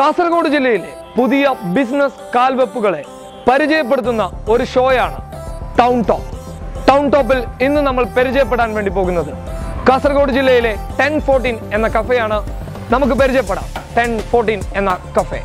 കാസർഗോഡ് ജില്ലയിലെ പുതിയ ബിസിനസ് കാൽവെപ്പുകളെ പരിചയപ്പെടുത്തുന്ന ഒരു ഷോയാണ് ടൗൺ ടോപ്പ്. ടൗൺ ടോപ്പിൽ ഇന്ന് നമ്മൾ പരിചയപ്പെടാൻ വേണ്ടി പോകുന്നത് കാസർഗോഡ് ജില്ലയിലെ ടെൻ ഫോർട്ടീൻ എന്ന കഫേയാണ്. നമുക്ക് പരിചയപ്പെടാം. ടെൻ ഫോർട്ടീൻ എന്ന കഫേ.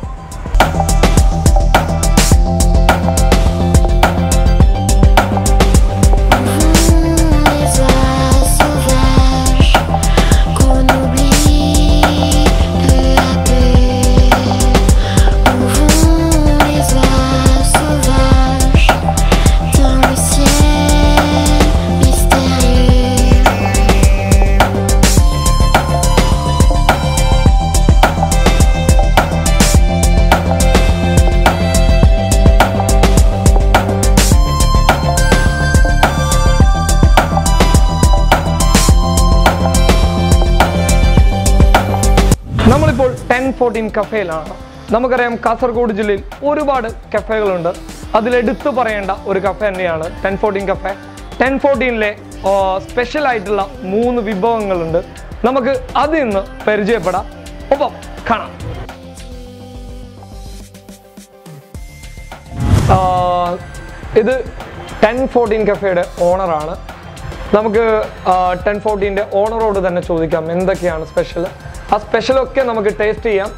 നമ്മളിപ്പോൾ ടെൻ ഫോർട്ടീൻ കഫേയിലാണ്. നമുക്കറിയാം കാസർഗോഡ് ജില്ലയിൽ ഒരുപാട് കഫേകളുണ്ട്. അതിലെടുത്തു പറയേണ്ട ഒരു കഫേ തന്നെയാണ് ടെൻ ഫോർട്ടീൻ കഫേ. ടെൻ ഫോർട്ടീനിലെ സ്പെഷ്യൽ ആയിട്ടുള്ള മൂന്ന് വിഭവങ്ങളുണ്ട്. നമുക്ക് അതിൽ നിന്ന് പരിചയപ്പെടാം. ഒപ്പം കാണാം. ഇത് ടെൻ ഫോർട്ടീൻ കഫേയുടെ ഓണറാണ് നമുക്ക് ടെൻ ഫോർട്ടീന്റെ ഓണറോട് തന്നെ ചോദിക്കാം എന്തൊക്കെയാണ് സ്പെഷ്യൽ ആ സ്പെഷ്യലൊക്കെ നമുക്ക് ടേസ്റ്റ് ചെയ്യാം.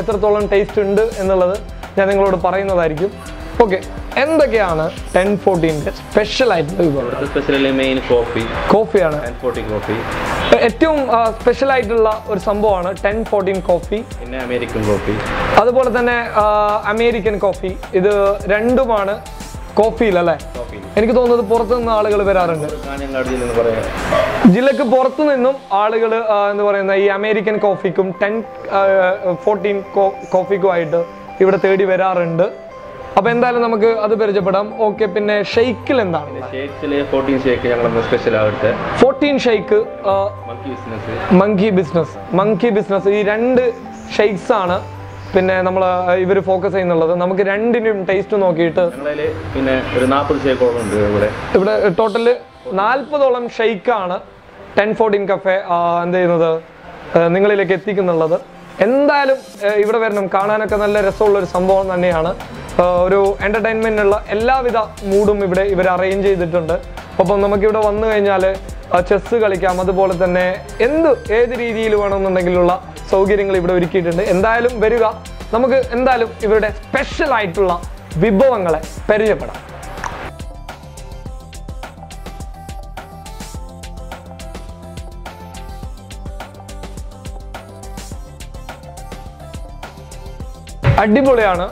എത്രത്തോളം ടേസ്റ്റ് ഉണ്ട് എന്നുള്ളത് ഞാൻ നിങ്ങളോട് പറയുന്നതായിരിക്കും. ഓക്കെ എന്തൊക്കെയാണ് ടെൻ ഫോർട്ടീന്റെ സ്പെഷ്യൽ ആയിട്ടുള്ള സ്പെഷ്യലി മെയിൻ കോഫി കോഫിയാണ് കോഫി ഏറ്റവും സ്പെഷ്യൽ ആയിട്ടുള്ള ഒരു സംഭവമാണ് ടെൻ ഫോർട്ടീൻ കോഫി പിന്നെ അമേരിക്കൻ കോഫി അതുപോലെ തന്നെ അമേരിക്കൻ കോഫി ഇത് രണ്ടുമാണ് കോഫിയിൽ അല്ലേ? എനിക്ക് തോന്നുന്നത് പുറത്തുനിന്ന് ആളുകൾ വരാറുണ്ട്. ജില്ലക്ക് പുറത്തു നിന്നും ആളുകൾ എന്ന് പറയുന്ന ഈ അമേരിക്കൻ കോഫിക്കും ടെൻ ഫോർട്ടീൻ കോഫിക്കുമായിട്ട് ഇവിടെ തേടി വരാറുണ്ട്. അപ്പൊ എന്തായാലും നമുക്ക് അത് പരിചയപ്പെടാം. ഓക്കെ പിന്നെ ഷെയ്ക്കിൽ എന്താണ്? Fourteen shake monkey business monkey business ഈ രണ്ട് ഷെയ്ക്സ് ആണ് പിന്നെ നമ്മൾ ഇവർ ഫോക്കസ് ചെയ്യുന്നുള്ളത്. നമുക്ക് രണ്ടിനും ടേസ്റ്റ് നോക്കിയിട്ട് പിന്നെ ഒരു നാൽപ്പത് ഉണ്ട് ഇവിടെ. ഇവിടെ ടോട്ടൽ നാൽപ്പതോളം ഷെയ്ക്കാണ്. ടെൻ ഫോർട്ടീൻ കഫേ എന്ത് ചെയ്യുന്നത്? നിങ്ങളിലേക്ക് എത്തിക്കുന്നുള്ളത്. എന്തായാലും ഇവിടെ വരണം. കാണാനൊക്കെ നല്ല രസമുള്ള ഒരു സംഭവം തന്നെയാണ്. ഒരു എന്റർടൈൻമെന്റിനുള്ള എല്ലാവിധ മൂഡും ഇവിടെ ഇവർ അറേഞ്ച് ചെയ്തിട്ടുണ്ട്. അപ്പം നമുക്കിവിടെ വന്നു കഴിഞ്ഞാൽ ചെസ്സ് കളിക്കാം. അതുപോലെ തന്നെ എന്ത് ഏത് രീതിയിൽ വേണമെന്നുണ്ടെങ്കിലുള്ള സൗകര്യങ്ങൾ ഇവിടെ ഒരുക്കിയിട്ടുണ്ട്. എന്തായാലും വരിക. നമുക്ക് എന്തായാലും ഇവരുടെ സ്പെഷ്യൽ ആയിട്ടുള്ള വിഭവങ്ങളെ പരിചയപ്പെടാം. അടിപൊളിയാണ്.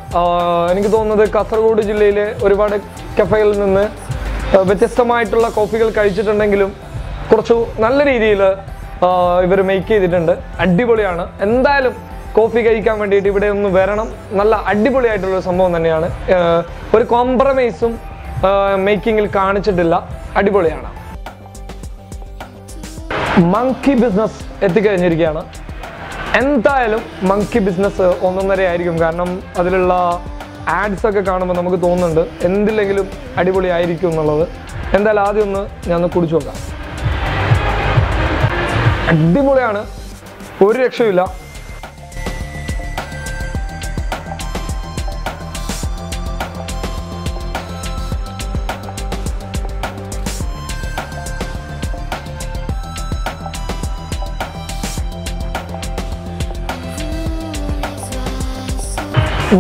എനിക്ക് തോന്നുന്നത് കാസർഗോഡ് ജില്ലയിലെ ഒരുപാട് കഫകളിൽ നിന്ന് വ്യത്യസ്തമായിട്ടുള്ള കോഫികൾ കഴിച്ചിട്ടുണ്ടെങ്കിലും കുറച്ചു നല്ല രീതിയിൽ ഇവർ മേക്ക് ചെയ്തിട്ടുണ്ട്. അടിപൊളിയാണ്. എന്തായാലും കോഫി കഴിക്കാൻ വേണ്ടിയിട്ട് ഇവിടെ ഒന്ന് വരണം. നല്ല അടിപൊളിയായിട്ടുള്ള ഒരു സംഭവം തന്നെയാണ്. ഒരു കോംപ്രമൈസും മേക്കിങ്ങിൽ കാണിച്ചിട്ടില്ല. അടിപൊളിയാണ്. മങ്കി ബിസിനസ് എത്തിക്കഴിഞ്ഞിരിക്കുകയാണ്. എന്തായാലും മങ്കി ബിസിനസ് ഒന്നൊന്നര ആയിരിക്കും. കാരണം അതിലുള്ള ആഡ്സ് ഒക്കെ കാണുമ്പോൾ നമുക്ക് തോന്നുന്നുണ്ട് എന്തില്ലെങ്കിലും അടിപൊളി ആയിരിക്കും എന്നുള്ളത്. എന്തായാലും ആദ്യം ഒന്ന് ഞാൻ കുടിച്ചു നോക്കാം. അടിപൊളിയാണ്. ഒരു രക്ഷയില്ല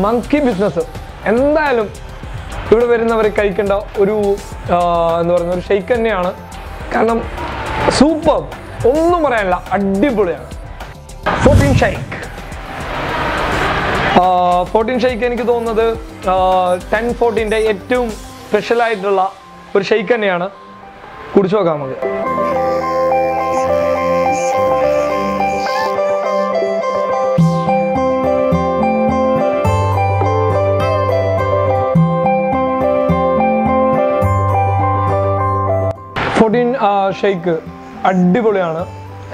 മങ്കി ബിസിനസ് എന്തായാലും ഇവിടെ വരുന്നവർ കഴിക്കേണ്ട ഒരു എന്ന് പറയുന്ന ഒരു ഷെയ്ക്ക് തന്നെയാണ്. കാരണം സൂപ്പർ ഒന്നും പറയാനില്ല അടിപൊളിയാണ്. ഫോർട്ടീൻ ഷെയ്ക്ക് ഫോർട്ടീൻ ഷെയ്ക്ക് എനിക്ക് തോന്നുന്നത് ടെൻ ഫോർട്ടീന്റെ ഏറ്റവും സ്പെഷ്യലായിട്ടുള്ള ഒരു ഷെയ്ക്ക് തന്നെയാണ്. കുടിച്ചു നോക്കാം നമുക്ക്. ഷെയ്ക്ക് അടിപൊളിയാണ്.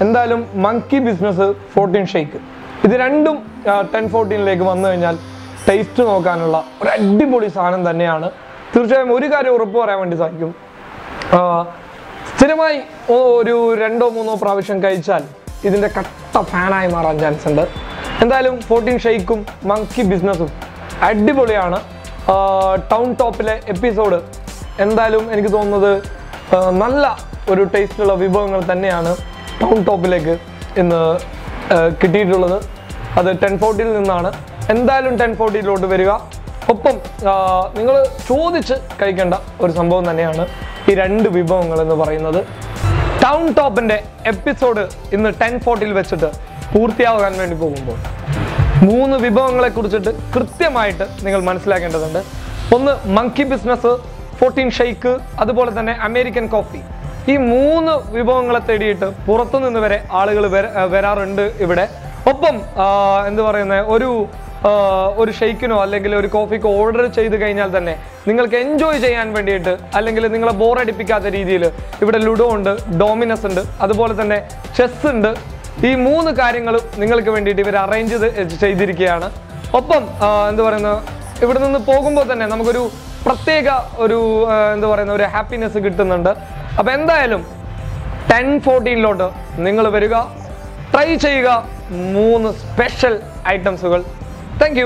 എന്തായാലും മങ്കി ബിസിനസ് ഫോർട്ടീൻ ഷെയ്ക്ക് ഇത് രണ്ടും ടെൻ ഫോർട്ടീനിലേക്ക് വന്നു കഴിഞ്ഞാൽ ടേസ്റ്റ് നോക്കാനുള്ള ഒരു അടിപൊളി സാധനം തന്നെയാണ്. തീർച്ചയായും ഒരു കാര്യം ഉറപ്പ് പറയാൻ വേണ്ടി സാധിക്കും. സ്ഥിരമായി ഒരു രണ്ടോ മൂന്നോ പ്രാവശ്യം കഴിച്ചാൽ ഇതിന്റെ കട്ട ഫാനായി മാറാൻ ചാൻസ് ഉണ്ട്. എന്തായാലും ഫോർട്ടീൻ ഷെയ്ക്കും മങ്കി ബിസിനസ്സും അടിപൊളിയാണ്. ടൗൺ ടോപ്പിലെ എപ്പിസോഡ് എന്തായാലും എനിക്ക് തോന്നുന്നത് നല്ല ഒരു ടേസ്റ്റുള്ള വിഭവങ്ങൾ തന്നെയാണ് ടൗൺ ടോപ്പിലേക്ക് ഇന്ന് കിട്ടിയിട്ടുള്ളത്. അത് ടെൻ ഫോർട്ടിയിൽ നിന്നാണ്. എന്തായാലും ടെൻ ഫോർട്ടിയിലോട്ട് വരിക. ഒപ്പം നിങ്ങൾ ചോദിച്ച് കഴിക്കേണ്ട ഒരു സംഭവം തന്നെയാണ് ഈ രണ്ട് വിഭവങ്ങൾ എന്ന് പറയുന്നത്. ടൗൺ ടോപ്പിന്റെ എപ്പിസോഡ് ഇന്ന് ടെൻ ഫോർട്ടിയിൽ വെച്ചിട്ട് പൂർത്തിയാകാൻ വേണ്ടി പോകുമ്പോൾ മൂന്ന് വിഭവങ്ങളെ കുറിച്ചിട്ട് കൃത്യമായിട്ട് നിങ്ങൾ മനസ്സിലാക്കേണ്ടതുണ്ട്. ഒന്ന് മങ്കി ബിസിനസ് ഫോർട്ടീൻ ഷെയ്ക്ക് അതുപോലെ തന്നെ അമേരിക്കൻ കോഫി ഈ മൂന്ന് വിഭവങ്ങളെ തേടിയിട്ട് പുറത്തുനിന്ന് വരെ ആളുകൾ വരാറുണ്ട് ഇവിടെ. ഒപ്പം എന്ത് പറയുന്നത് ഒരു ഒരു ഷെയ്ക്കിനോ അല്ലെങ്കിൽ ഒരു കോഫിക്കോ ഓർഡർ ചെയ്ത് കഴിഞ്ഞാൽ തന്നെ നിങ്ങൾക്ക് എൻജോയ് ചെയ്യാൻ വേണ്ടിയിട്ട് അല്ലെങ്കിൽ നിങ്ങളെ ബോറടിപ്പിക്കാത്ത രീതിയിൽ ഇവിടെ ലുഡോ ഉണ്ട് ഡോമിനസ് ഉണ്ട് അതുപോലെ തന്നെ ചെസ് ഉണ്ട്. ഈ മൂന്ന് കാര്യങ്ങളും നിങ്ങൾക്ക് വേണ്ടിയിട്ട് ഇവർ അറേഞ്ച് ചെയ്തിരിക്കുകയാണ്. ഒപ്പം എന്ത് പറയുന്ന ഇവിടെ നിന്ന് പോകുമ്പോൾ തന്നെ നമുക്കൊരു പ്രത്യേക ഒരു എന്താ പറയുന്ന ഒരു ഹാപ്പിനെസ് കിട്ടുന്നുണ്ട്. അപ്പം എന്തായാലും ടെൻ ഫോർട്ടീനിലോട്ട് നിങ്ങൾ വരിക ട്രൈ ചെയ്യുക. മൂന്ന് സ്പെഷ്യൽ ഐറ്റംസുകൾ താങ്ക്